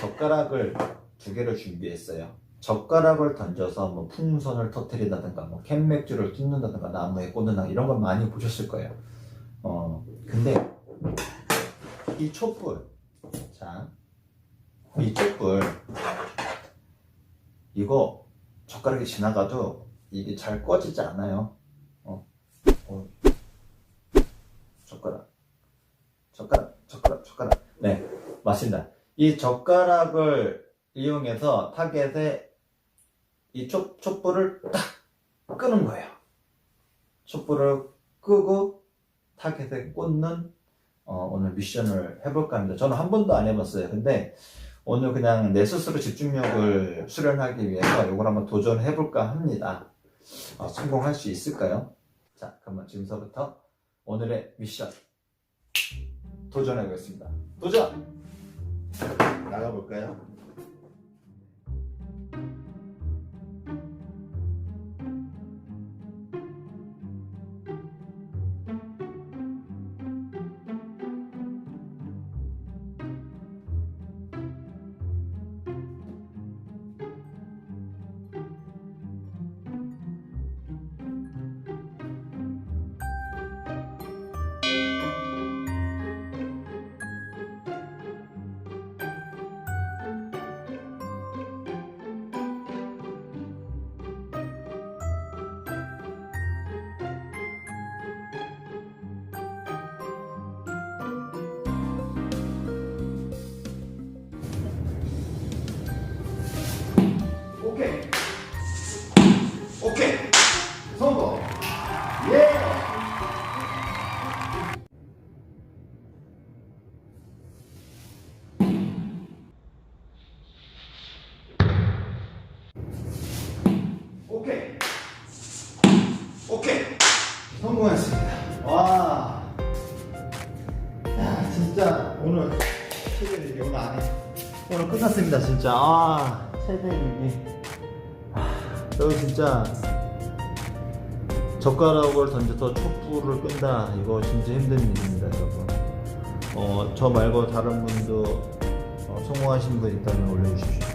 젓가락을 두 개를 준비했어요. 젓가락을 던져서 뭐 풍선을 터트린다든가 뭐 캔맥주를 뜯는다든가 나무에 꽂는다 이런 걸 많이 보셨을 거예요. 어 근데 이 촛불 자이 촛불 이거 젓가락이 지나가도 이게 잘 꺼지지 않아요. 어, 어. 젓가락, 젓가락, 젓가락, 젓가락. 네, 맞습니다. 이 젓가락을 이용해서 타겟에 이 촛, 촛불을 딱 끄는 거예요. 촛불을 끄고 타겟에 꽂는 어, 오늘 미션을 해볼까 합니다. 저는 한 번도 안 해봤어요. 근데 오늘 그냥 내 스스로 집중력을 수련하기 위해서 이걸 한번 도전해볼까 합니다. 어, 성공할 수 있을까요? 자, 그러면 지금서부터 오늘의 미션 도전해보겠습니다. 도전! 나가볼까요? 오케이. 오케이. 성공. 예. 오케이. 오케이. 성공했습니다. 와. 야, 진짜 오늘. 오늘 끝났습니다, 진짜. 아, 최대 일기. 여기 진짜 젓가락을 던져서 촛불을 끈다. 이거 진짜 힘든 일입니다, 여러분. 어, 저 말고 다른 분도 어, 성공하신 분 있다면 올려주십시오.